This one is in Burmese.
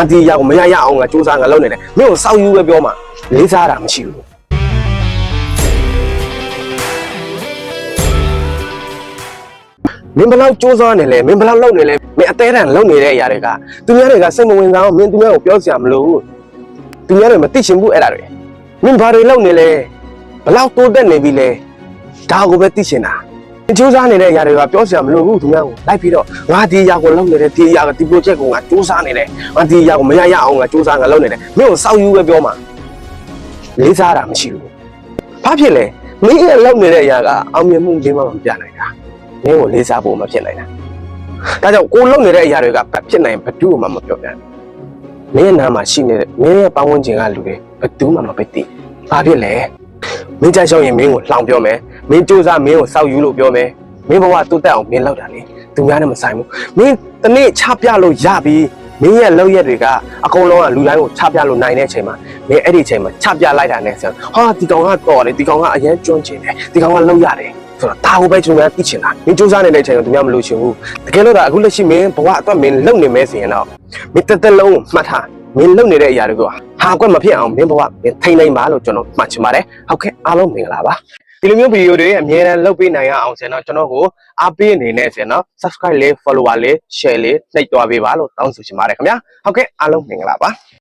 ငါဒီရောက်မရရအောင်ငါစူးစမ်းငါလုပ်နေတယ်မင်းကိုစောက်ယူပဲပြောမှာလေးစားတာမရှိဘူးမင်းဘယ်လောက်စူးစမ်းနေလဲမင်းဘယ်လောက်လုပ်နေလဲမင်းအသေးတန်လုပ်နေတဲ့အရာတွေကသူများတွေကစိတ်မဝင်စားအောင်မင်းသူများကိုပြောစရာမလိုဘူးသူများတွေမသိချင်ဘူးအဲ့ဒါတွေမင်းဘာတွေလုပ်နေလဲဘယ်လောက်တိုးတက်နေပြီလဲဒါကိုပဲသိချင်တာ ကြိုးစားနေတဲ့အရာတွေကပြောစရာမလိုဘူးသူများကိုလိုက်ပြီးတော့ငါဒီအရာကိုလုပ်နေတယ်ဒီအရာကဒီ project ကိုငါစူးစမ်းနေတယ်ငါဒီအရာကိုမရရအောင်ငါစူးစမ်းငါလုပ်နေတယ်မင်းကိုစောက်ယူပဲပြောမှာလေးစားတာမရှိဘူးဘာဖြစ်လဲမင်းရဲ့လုပ်နေတဲ့အရာကအောင်မြင်မှုလေးမှမပြနိုင်တာမင်းကိုလေးစားဖို့မဖြစ်နိုင်တာဒါကြောင့်ကိုလုပ်နေတဲ့အရာတွေကဘဖြစ်နိုင်ဘယ်သူမှမပြောပြနိုင်မင်းရဲ့နားမှာရှိနေတဲ့မင်းရဲ့ပတ်ဝန်းကျင်ကလူတွေဘယ်သူမှမပဲသိဘာဖြစ်လဲ မင်းကြိုက်ရှောက်ရင်မင်းကိုလှောင်ပြောမယ်မင်းစူးစမ်းမင်းကိုစောက်ယူလို့ပြောမယ်မင်းဘဝတူတက်အောင်မင်းလောက်တာလေသူများနဲ့မဆိုင်ဘူးမင်းတနေ့ချပြလို့ရပြီမင်းရဲ့လောက်ရက်တွေကအကုန်လုံးကလူတိုင်းကိုချပြလို့နိုင်တဲ့အချိန်မှာမင်းအဲ့ဒီအချိန်မှာချပြလိုက်တာနဲ့ဆိုဟာဒီကောင်ကတော့တယ်ဒီကောင်ကအရင်ကျွမ်းကျင်တယ်ဒီကောင်ကလောက်ရတယ်ဆိုတော့ဒါကိုပဲကျွန်တော်သိချင်တာမင်းစူးစမ်းနေတဲ့အချိန်ကသူများမလို့ချင်ဘူးတကယ်လို့ဒါအခုလက်ရှိမင်းဘဝအတွက်မင်းလုံနေမဲဆိုရင်တော့မင်းတက်တက်လုံးကိုမှတ်ထားမင်းလုံနေတဲ့အရာတွေက ဟာကွက်မဖြစ်အောင်မင်းဘဝမင်းထိန်နိုင်ပါလို့ကျွန်တော်မှတ်ချင်ပါတယ်ဟုတ်ကဲ့အားလုံးမင်္ဂလာပါဒီလိုမျိုးဗီဒီယိုတွေအများအားလုပ်ပေးနိုင်ရအောင်ဆိုရင်တော့ကျွန်တော်ကိုအားပေးအနေနဲ့ဆိုရင်တော့ subscribe လေး follower လေး share လေးနှိပ်သွားပေးပါလို့တောင်းဆိုချင်ပါတယ်ခင်ဗျာဟုတ်ကဲ့အားလုံးမင်္ဂလာပါ